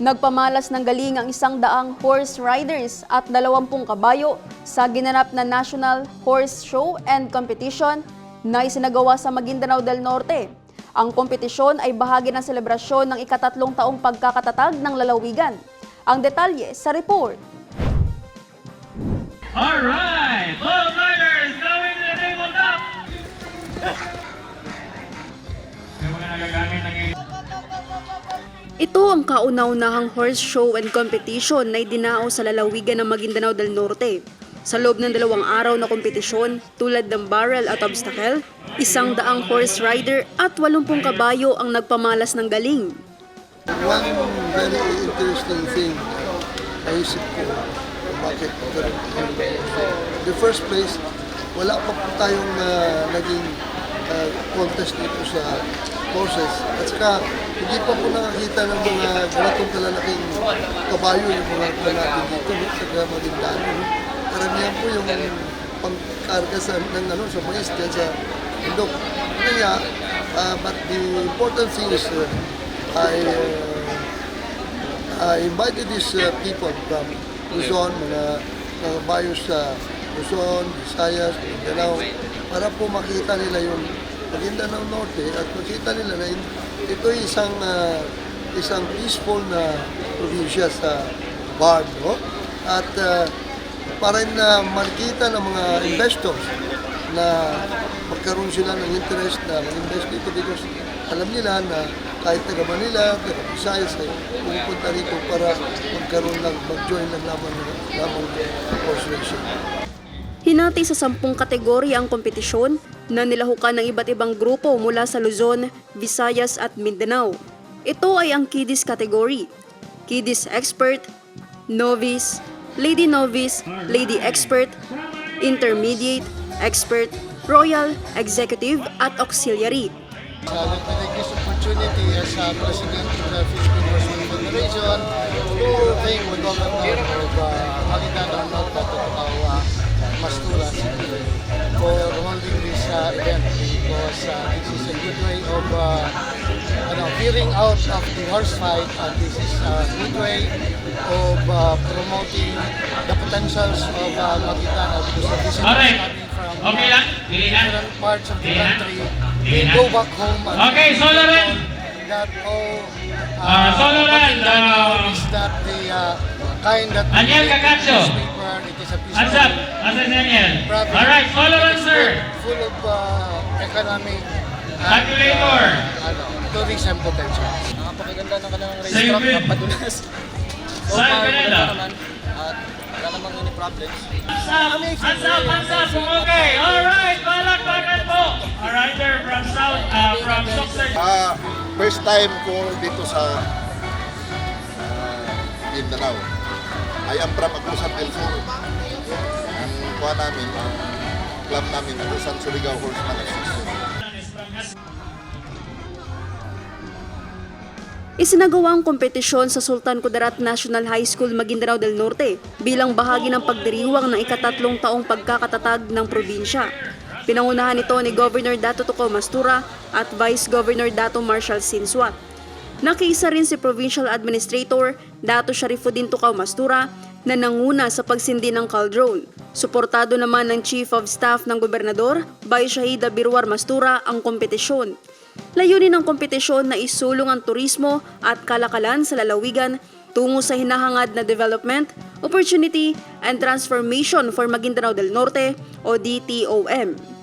Nagpamalas ng galing ang isang daang horse riders at dalawampung kabayo sa ginanap na National Horse Show and Competition na isinagawa sa Maguindanao del Norte. Ang kompetisyon ay bahagi ng selebrasyon ng ikatatlong taong pagkakatatag ng lalawigan. Ang detalye sa report. All Ito ang kauna-unahang horse show and competition na idinao sa lalawigan ng Maguindanao del Norte. Sa loob ng dalawang araw na kompetisyon, tulad ng barrel at obstacle, isang daang horse rider at walumpung kabayo ang nagpamalas ng galing. One very interesting thing naisip ko bakit The first place, wala pa po tayong uh, naging uh, contest dito sa horses. At saka, hindi pa po nakakita ng mga ganitong kalalaking kabayo yung mga mga natin dito no? sa Maguindano. No? Karamihan po yung pangkarga sa, ng ano, sa mais dyan sa bundok. Kaya, uh, but the important thing is uh, I uh, I invited these uh, people from Luzon, mga mga bayo sa Luzon, Visayas, Mindanao, para po makita nila yung Maguindanao Norte at makita nila na ito isang uh, isang peaceful na probinsya sa Bard, no? At uh, para na makita ng mga investors na magkaroon sila ng interest na mag-invest dito because alam nila na kahit taga Manila, taga Visayas ay pumupunta rito para magkaroon ng mag-join ng lamang lamang racing. Hinati sa sampung kategorya ang kompetisyon na nilahukan ng iba't ibang grupo mula sa Luzon, Visayas at Mindanao. Ito ay ang Kiddies category, Kiddies Expert, Novice, Lady Novice, Lady Expert, Intermediate, Expert, Royal, Executive at Auxiliary. This opportunity as President of the Philippine Federation to thank the governor of Maguindanao Norte, Tutukawa, Mastura because uh, this is a good way of uh, ano, veering out of the horse fight and this is a good way of uh, promoting the potentials of uh, Maguindanao because the visitors Alright. coming from Okay lang? Different parts of the country they go back home and Okay, solo rin. that oh Ah, solo rin, Maguindanao ah. is that the uh, kind that in Cacaccio. Newspaper, it is a piece What's of up? What's up, Daniel? province. All right, follow is sir. Full, full of uh, economic and, Calculator. uh, ano, tourism potential. Napakaganda ng kanilang racetrack, Bill. napadulas. So Saan ka naman. At wala namang any problems. Hands up! Hands up! Hands up! Okay! All right! Palakpakan po! A rider from South, uh, from Soxer. Ah, first time ko dito sa ah, Mindanao. I am from Agusan del Sur. Ang kuha namin, ang club namin, Agusan Surigao Horseman Association. Isinagawa ang kompetisyon sa Sultan Kudarat National High School, Maguindanao del Norte bilang bahagi ng pagdiriwang ng ikatatlong taong pagkakatatag ng probinsya. Pinangunahan ito ni Governor Dato Tuco Mastura at Vice Governor Dato Marshall Sinswat. Nakiisa rin si Provincial Administrator Dato Sharifuddin Tucaw Mastura na nanguna sa pagsindi ng caldron. Suportado naman ng Chief of Staff ng Gobernador, Bay Shahida Birwar Mastura ang kompetisyon. Layunin ng kompetisyon na isulong ang turismo at kalakalan sa lalawigan tungo sa hinahangad na development, opportunity, and transformation for Maguindanao del Norte o DTOM.